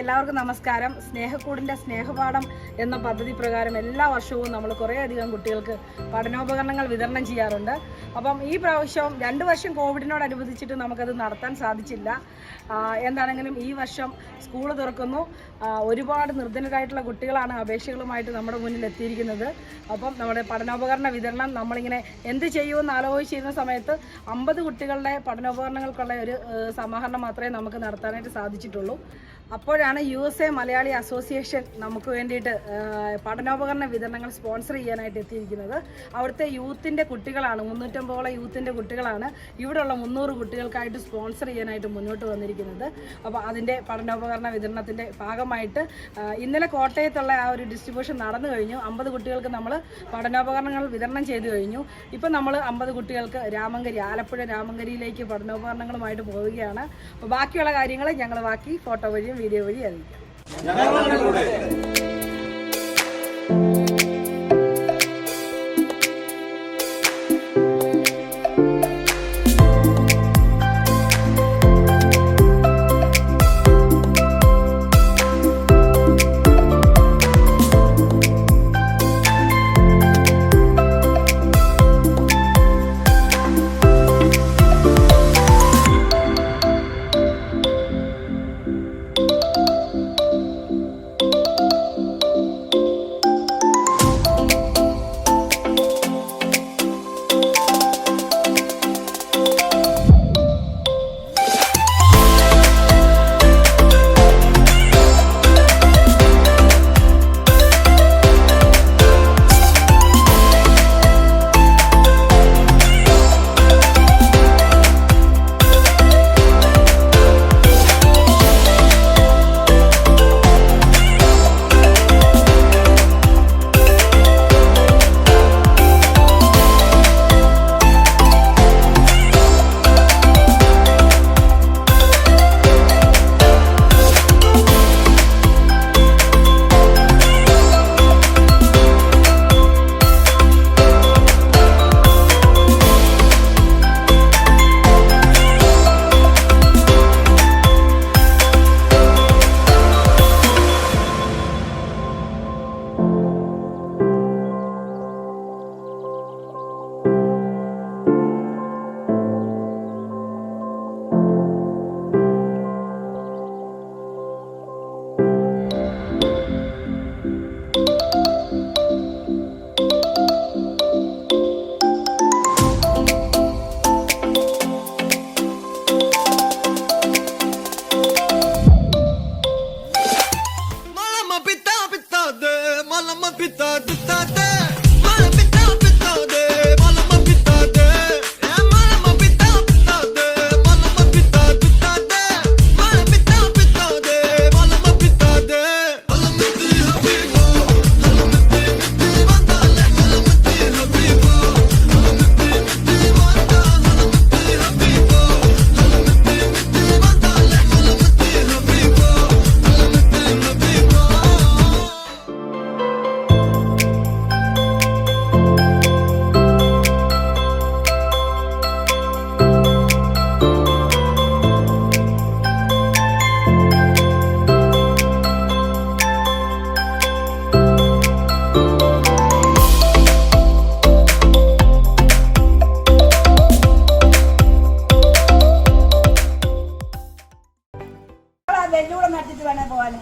എല്ലാവർക്കും നമസ്കാരം. സ്നേഹക്കൂടിന്റെ സ്നേഹപാഠം എന്ന പദ്ധതി പ്രകാരം എല്ലാ വർഷവും നമ്മൾ കുറേയധികം കുട്ടികൾക്ക് പഠനോപകരണങ്ങൾ വിതരണം ചെയ്യാറുണ്ട്. അപ്പം ഈ പ്രാവശ്യം രണ്ട് വർഷം കോവിഡിനോടനുബന്ധിച്ചിട്ട് നമുക്കത് നടത്താൻ സാധിച്ചില്ല. എന്താണെങ്കിലും ഈ വർഷം സ്കൂൾ തുറക്കുന്നു. ഒരുപാട് നിർധനരായിട്ടുള്ള കുട്ടികളാണ് അപേക്ഷകളുമായിട്ട് നമ്മുടെ മുന്നിൽ എത്തിയിരിക്കുന്നത്. അപ്പം നമ്മുടെ പഠനോപകരണ വിതരണം നമ്മളിങ്ങനെ എന്ത് ചെയ്യുമെന്ന് ആലോചിച്ചിരുന്ന സമയത്ത് അമ്പത് കുട്ടികളുടെ പഠനോപകരണങ്ങൾക്കുള്ള ഒരു സമാഹരണം മാത്രമേ നമുക്ക് നടത്താനായിട്ട് സാധിച്ചിട്ടുള്ളൂ. അപ്പോഴാണ് U S A Malayali association നമുക്ക് വേണ്ടിയിട്ട് പഠനോപകരണ വിതരണങ്ങൾ സ്പോൺസർ ചെയ്യാനായിട്ട് എത്തിയിരിക്കുന്നത്. അവിടുത്തെ യൂത്തിന്റെ കുട്ടികളാണ് മുന്നൂറ്റമ്പതോളം യൂത്തിന്റെ കുട്ടികളാണ്. ഇവിടെയുള്ള മുന്നൂറ് കുട്ടികൾക്കായിട്ട് സ്പോൺസർ ചെയ്യാനായിട്ട് മുന്നോട്ട് വന്നിരിക്കുന്നത്. അപ്പോൾ അതിന്റെ പഠനോപകരണ വിതരണത്തിന്റെ ഭാഗമായിട്ട് ഇന്നലെ കോട്ടയത്തുള്ള ആ ഒരു ഡിസ്ട്രിബ്യൂഷൻ നടന്നു കഴിഞ്ഞു. അമ്പത് കുട്ടികൾക്ക് നമ്മൾ പഠനോപകരണങ്ങൾ വിതരണം ചെയ്തു കഴിഞ്ഞു. ഇപ്പം നമ്മൾ അമ്പത് കുട്ടികൾക്ക് രാമങ്കരി ആലപ്പുഴ രാമങ്കരിയിലേക്ക് പഠനോപകരണങ്ങളുമായിട്ട് പോവുകയാണ്. അപ്പോൾ ബാക്കിയുള്ള കാര്യങ്ങൾ ഞങ്ങൾ ബാക്കി ഫോട്ടോ വഴിയും വീഡിയോ വഴി അറിയിക്കാം. വെല്ലൂടെ നടത്തിട്ട് വേണേ പോവാന്.